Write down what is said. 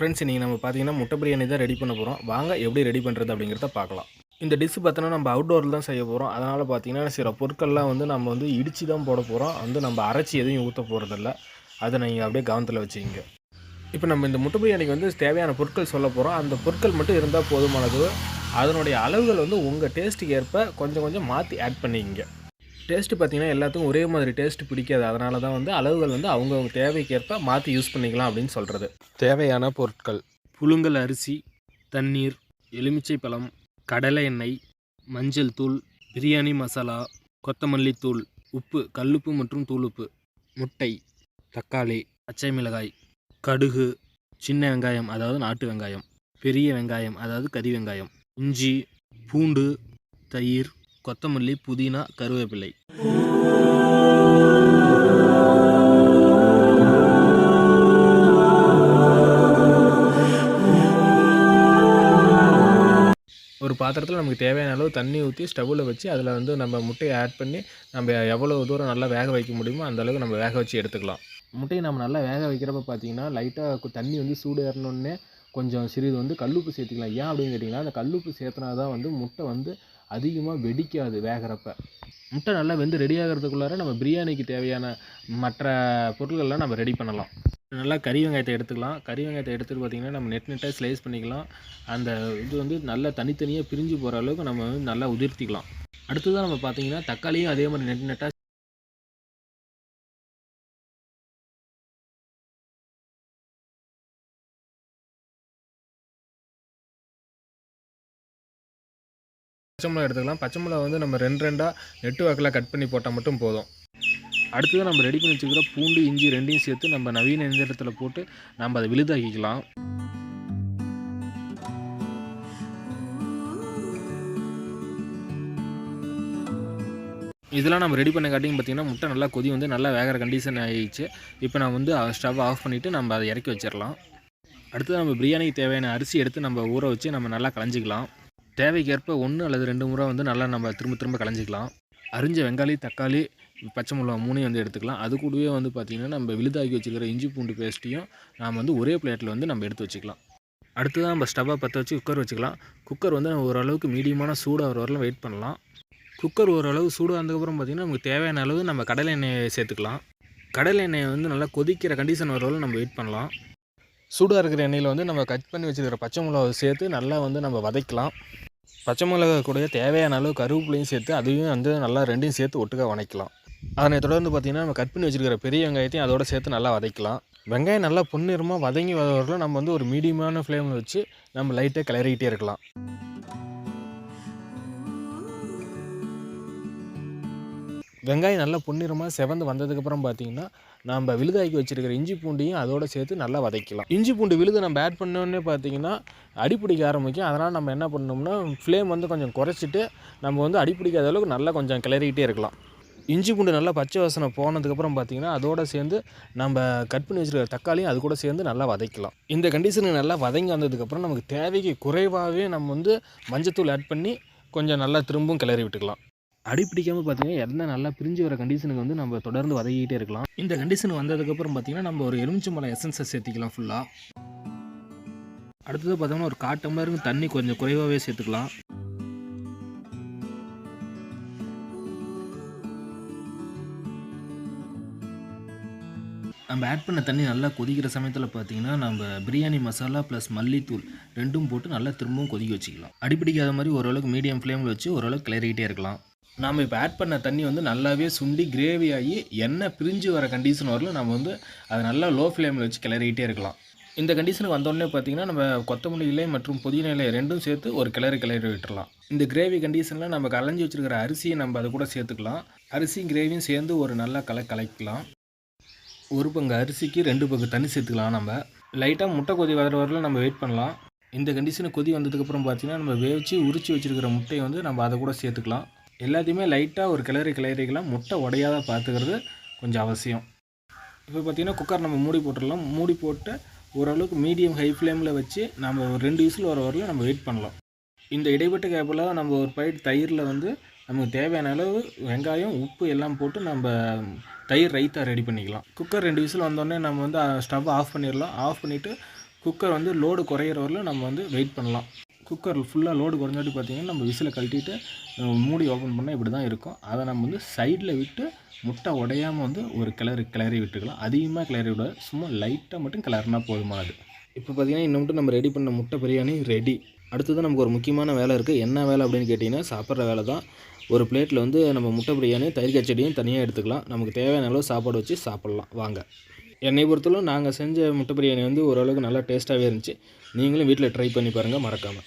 Friends இன்றைக்கி நம்ம பார்த்தீங்கன்னா முட்டை பிரியாணி தான் ரெடி பண்ண போகிறோம் வாங்க எப்படி ரெடி பண்ணுறது அப்படிங்கிறத பார்க்கலாம். இந்த டிஷ் பார்த்தோன்னா நம்ம அவுட்டோரில் தான் செய்ய போகிறோம் அதனால் பார்த்தீங்கன்னா சில பொருட்கள்லாம் வந்து நம்ம வந்து இடித்து தான் போட போகிறோம் வந்து நம்ம அரைச்சி எதையும் ஊற்ற போகிறதில்ல அதை நீங்கள் அப்படியே கவனத்தில் வச்சுக்கிங்க. இப்போ நம்ம இந்த முட்டை பிரியாணிக்கு வந்து தேவையான பொருட்கள் சொல்ல போகிறோம் அந்த பொருட்கள் மட்டும் இருந்தால் போதுமானது. அதனுடைய அளவுகள் வந்து உங்கள் டேஸ்ட்டுக்கு ஏற்ப கொஞ்சம் கொஞ்சம் மாற்றி ஆட் பண்ணிக்கிங்க. டேஸ்ட்டு பார்த்தீங்கன்னா எல்லாத்துக்கும் ஒரே மாதிரி டேஸ்ட் பிடிக்காது. அதனால தான் வந்து அளவுகள் வந்து அவங்கவுங்க தேவைக்கேற்ப மாற்றி யூஸ் பண்ணிக்கலாம் அப்படின்னு சொல்கிறது தேவையான பொருட்கள். புழுங்கல் அரிசி தண்ணீர் எலுமிச்சை பழம் கடலை எண்ணெய் மஞ்சள் தூள் பிரியாணி மசாலா கொத்தமல்லி தூள் உப்பு கல்லுப்பு மற்றும் தூளுப்பு முட்டை தக்காளி பச்சை மிளகாய் கடுகு சின்ன வெங்காயம் அதாவது நாட்டு வெங்காயம் பெரிய வெங்காயம் அதாவது கறி வெங்காயம் இஞ்சி பூண்டு தயிர் கொத்தமல்லி புதினா கருவேப்பிலை. ஒரு பாத்திரத்தில் நமக்கு தேவையான அளவு தண்ணி ஊற்றி ஸ்டவ்வில் வச்சு அதில் வந்து நம்ம முட்டையை ஆட் பண்ணி நம்ம எவ்வளோ தூரம் நல்லா வேக வைக்க முடியுமோ அந்தளவுக்கு நம்ம வேக வச்சு எடுத்துக்கலாம். முட்டையை நம்ம நல்லா வேக வைக்கிறப்ப பார்த்தீங்கன்னா லைட்டாக தண்ணி வந்து சூடு ஏறணுன்னே கொஞ்சம் சிறிது வந்து கல்லுப்பு சேர்த்துக்கலாம். ஏன் அப்படின்னு கேட்டிங்கன்னா அந்த கல்லுப்பு சேர்த்துனா தான் வந்து முட்டை வந்து அதிகமாக வெடிக்காது வேகிறப்ப. முட்டை நல்லா வெந்து ரெடி ஆகிறதுக்குள்ளார நம்ம பிரியாணிக்கு தேவையான மற்ற பொருட்கள்லாம் நம்ம ரெடி பண்ணலாம். நல்லா கறி வெங்காயத்தை எடுத்துக்கலாம். கறி வெங்காயத்தை எடுத்துகிட்டு பார்த்திங்கன்னா நம்ம நெட் நெட்டாக ஸ்லைஸ் பண்ணிக்கலாம். அந்த இது வந்து நல்லா தனித்தனியாக பிரிஞ்சு போகிற அளவுக்கு நம்ம வந்து நல்லா உதிர்த்திக்கலாம். அடுத்ததாக நம்ம பார்த்தீங்கன்னா தக்காளியும் அதே மாதிரி நெட் நெட்டாக பச்சை மிளகா எடுத்துக்கலாம். பச்சை மிளகா வந்து நம்ம ரெண்டு ரெண்டாக நெட்டு வாக்கில் கட் பண்ணி போட்டால் மட்டும் போதும். அடுத்தது நம்ம ரெடி பண்ணி வச்சுக்கிற பூண்டு இஞ்சி ரெண்டையும் சேர்த்து நம்ம நவீன எந்திரத்தில் போட்டு நம்ம அதை விழுதாக்கிக்கலாம். இதெல்லாம் நம்ம ரெடி பண்ண காட்டியும் பார்த்தீங்கன்னா முட்டை நல்லா கொதி வந்து நல்லா வேகிற கண்டிஷன் ஆகிடுச்சு இப்போ நான் வந்து ஸ்டவ் ஆஃப் பண்ணிவிட்டு நம்ம அதை இறக்கி வச்சிடலாம். அடுத்தது நம்ம பிரியாணிக்கு தேவையான அரிசி எடுத்து நம்ம ஊற வச்சு நம்ம நல்லா களைஞ்சிக்கலாம். தேவைக்கேற்ப ஒன்று அல்லது ரெண்டு முறை வந்து நல்லா நம்ம திரும்ப திரும்ப கலைஞ்சிக்கலாம் அரிஞ்ச வெங்காளி தக்காளி பச்சை மிளகா மூணையும் வந்து எடுத்துக்கலாம். அது கூடவே வந்து பார்த்திங்கன்னா நம்ம விழுதாக்கி வச்சுக்கிற இஞ்சி பூண்டு பேஸ்ட்டையும் நாம் வந்து ஒரே பிளேட்டில் வந்து நம்ம எடுத்து வச்சுக்கலாம். அடுத்ததான் நம்ம ஸ்டவ்வை பற்ற வச்சு குக்கர் வச்சுக்கலாம். குக்கர் வந்து நம்ம ஓரளவுக்கு மீடியமான சூடாக வரலாம் வெயிட் பண்ணலாம். குக்கர் ஓரளவு சூடு வந்ததுக்கப்புறம் பார்த்திங்கன்னா நமக்கு தேவையான அளவு நம்ம கடலை எண்ணெயை சேர்த்துக்கலாம். கடலை எண்ணெயை வந்து நல்லா கொதிக்கிற கண்டிஷன் வர நம்ம வெயிட் பண்ணலாம். சூடாக இருக்கிற எண்ணெயில் வந்து நம்ம கட் பண்ணி வச்சுருக்கிற பச்சை மிளகாவை சேர்த்து நல்லா வந்து நம்ம வதக்கலாம். பச்சை மிளகா கூட தேவையான அளவு கருவேப்பிலையும் சேர்த்து அதையும் வந்து நல்லா ரெண்டையும் சேர்த்து ஒட்டுக்க வதக்கலாம் அதனை தொடர்ந்து பார்த்திங்கன்னா நம்ம கட் பண்ணி வச்சுருக்கிற பெரிய வெங்காயத்தையும் அதோட சேர்த்து நல்லா வதக்கலாம். வெங்காயம் நல்லா பொன்னிறமாக வதங்கி வரலாம் நம்ம வந்து ஒரு மீடியமான ஃப்ளேமில் வச்சு நம்ம லைட்டாக கிளறிக்கிட்டே இருக்கலாம். வெங்காயம் நல்லா பொன்னிறமாக செவந்து வந்ததுக்கப்புறம் பார்த்தீங்கன்னா நம்ம விழுதாக்கி வச்சுருக்கிற இஞ்சி பூண்டையும் அதோடு சேர்த்து நல்லா வதக்கலாம் இஞ்சி பூண்டு விழுது நம்ம ஆட் பண்ணோடனே பார்த்தீங்கன்னா அடிப்பிடிக்க ஆரம்பிக்கும். அதனால் நம்ம என்ன பண்ணோம்னா ஃப்ளேம் வந்து கொஞ்சம் குறைச்சிட்டு நம்ம வந்து அடிப்பிடிக்காத அளவுக்கு நல்லா கொஞ்சம் கிளறிக்கிட்டே இருக்கலாம். இஞ்சி பூண்டு நல்லா பச்சை வாசனை போனதுக்கப்புறம் பார்த்தீங்கன்னா அதோட சேர்ந்து நம்ம கட் பண்ணி வச்சுருக்கிற தக்காளியும் அது கூட சேர்ந்து நல்லா வதக்கலாம் இந்த கண்டிஷனுக்கு நல்லா வதங்கி வந்ததுக்கப்புறம் நமக்கு தேவைக்கு குறைவாகவே நம்ம வந்து மஞ்சத்தூள் ஆட் பண்ணி கொஞ்சம் நல்லா திரும்பவும் கிளறி விட்டுக்கலாம். அடிப்பிடிக்காமல் பார்த்தீங்கன்னா எந்த நல்லா பிரிஞ்சு வர கண்டிஷனுக்கு வந்து நம்ம தொடர்ந்து வதகிக்கிட்டே இருக்கலாம். இந்த கண்டிஷன் வந்ததுக்கப்புறம் பார்த்தீங்கன்னா நம்ம ஒரு எலுமிச்சம்பழம் எசன்ஸை சேர்த்திக்கலாம் ஃபுல்லாக அடுத்தது பார்த்தோம்னா ஒரு கால் டம்ளருக்கு தண்ணி கொஞ்சம் குறைவாகவே சேர்த்துக்கலாம். நம்ம ஆட் பண்ண தண்ணி நல்லா கொதிக்கிற சமயத்தில் பார்த்தீங்கன்னா நம்ம பிரியாணி மசாலா ப்ளஸ் மல்லித்தூள் ரெண்டும் போட்டு நல்லா திரும்பவும் கொதிக்க வச்சுக்கலாம். அடிப்பிடிக்காத மாதிரி ஓரளவுக்கு மீடியம் ஃப்ளேமில் வச்சு ஓரளவுக்கு கிளறிக்கிட்டே இருக்கலாம். நாம் இப்போ ஆட் பண்ண தண்ணி வந்து நல்லாவே சுண்டி கிரேவி ஆகி எண்ணெய் பிரிஞ்சு வர கண்டிஷன் வரல நம்ம வந்து அதை நல்லா லோ ஃப்ளேமில் வச்சு கிளறிக்கிட்டே இருக்கலாம். இந்த கண்டிஷனுக்கு வந்தோடனே பார்த்தீங்கன்னா நம்ம கொத்தமல்லி இலை மற்றும் புதினா இலை ரெண்டும் சேர்த்து ஒரு கிளறி கிளறி விட்டுடலாம் இந்த கிரேவி கண்டிஷனில் நம்ம கலைஞ்சி வச்சுருக்கிற அரிசியை நம்ம அதை கூட சேர்த்துக்கலாம். அரிசியும் கிரேவியும் சேர்ந்து ஒரு நல்லா கலை கலைக்கலாம். ஒரு பங்கு அரிசிக்கு ரெண்டு பங்கு தண்ணி சேர்த்துக்கலாம் நம்ம. லைட்டாக முட்டை கொதி வர வரல நம்ம வெயிட் பண்ணலாம். இந்த கண்டிஷனுக்கு கொதி வந்ததுக்கப்புறம் பார்த்தீங்கன்னா நம்ம வேவிச்சு உரிச்சு வச்சுருக்கிற முட்டையை வந்து நம்ம அதை கூட சேர்த்துக்கலாம். எல்லாத்தையுமே லைட்டாக ஒரு கிளறி கிளறிக்கலாம் முட்டை உடையாத பார்த்துக்கிறது கொஞ்சம் அவசியம். இப்போ பார்த்திங்கன்னா குக்கர் நம்ம மூடி போட்டுடலாம். மூடி போட்டு ஓரளவுக்கு மீடியம் ஹை ஃப்ளேமில் வச்சு நம்ம ஒரு ரெண்டு விசில் வர வரல நம்ம வெயிட் பண்ணலாம். இந்த இடைப்பட்ட கேப்பில் நம்ம ஒரு பைட் தயிரில் வந்து நமக்கு தேவையான அளவு வெங்காயம் உப்பு எல்லாம் போட்டு நம்ம தயிர் ரைத்தா ரெடி பண்ணிக்கலாம். குக்கர் ரெண்டு விசில் வந்தோடனே நம்ம வந்து ஸ்டவ் ஆஃப் பண்ணிடலாம். ஆஃப் பண்ணிவிட்டு குக்கர் வந்து லோடு குறையிற வரல நம்ம வந்து வெயிட் பண்ணலாம். குக்கர் ஃபுல்லாக லோடு குறைஞ்சாட்டி பார்த்தீங்கன்னா நம்ம விசிலை கழட்டிட்டு மூடி ஓப்பன் பண்ணால் இப்படி தான் இருக்கும். அதை நம்ம வந்து சைடில் விட்டு முட்டை உடையாமல் வந்து ஒரு கிளறி கிளறி விட்டுக்கலாம். அதிகமாக கிளறி விட சும்மா லைட்டாக மட்டும் கிளறினா போதுமானது இப்போ பார்த்தீங்கன்னா இன்னும் மட்டும் நம்ம ரெடி பண்ண முட்டை பிரியாணி ரெடி அடுத்தது நமக்கு ஒரு முக்கியமான வேலை இருக்குது என்ன வேலை அப்படின்னு கேட்டிங்கன்னா சாப்பிட்ற வேலை தான். ஒரு பிளேட்டில் வந்து நம்ம முட்டை பிரியாணி தயிர் கச்சடியும் தனியாக எடுத்துக்கலாம். நமக்கு தேவையான அளவு சாப்பாடு வச்சு சாப்பிட்லாம். வாங்க. என்னை பொறுத்தளவு நாங்கள் செஞ்ச முட்டை பிரியாணி வந்து ஓரளவுக்கு நல்லா டேஸ்ட்டாகவே இருந்துச்சு. நீங்களும் வீட்டில் ட்ரை பண்ணி பாருங்கள் மறக்காமல்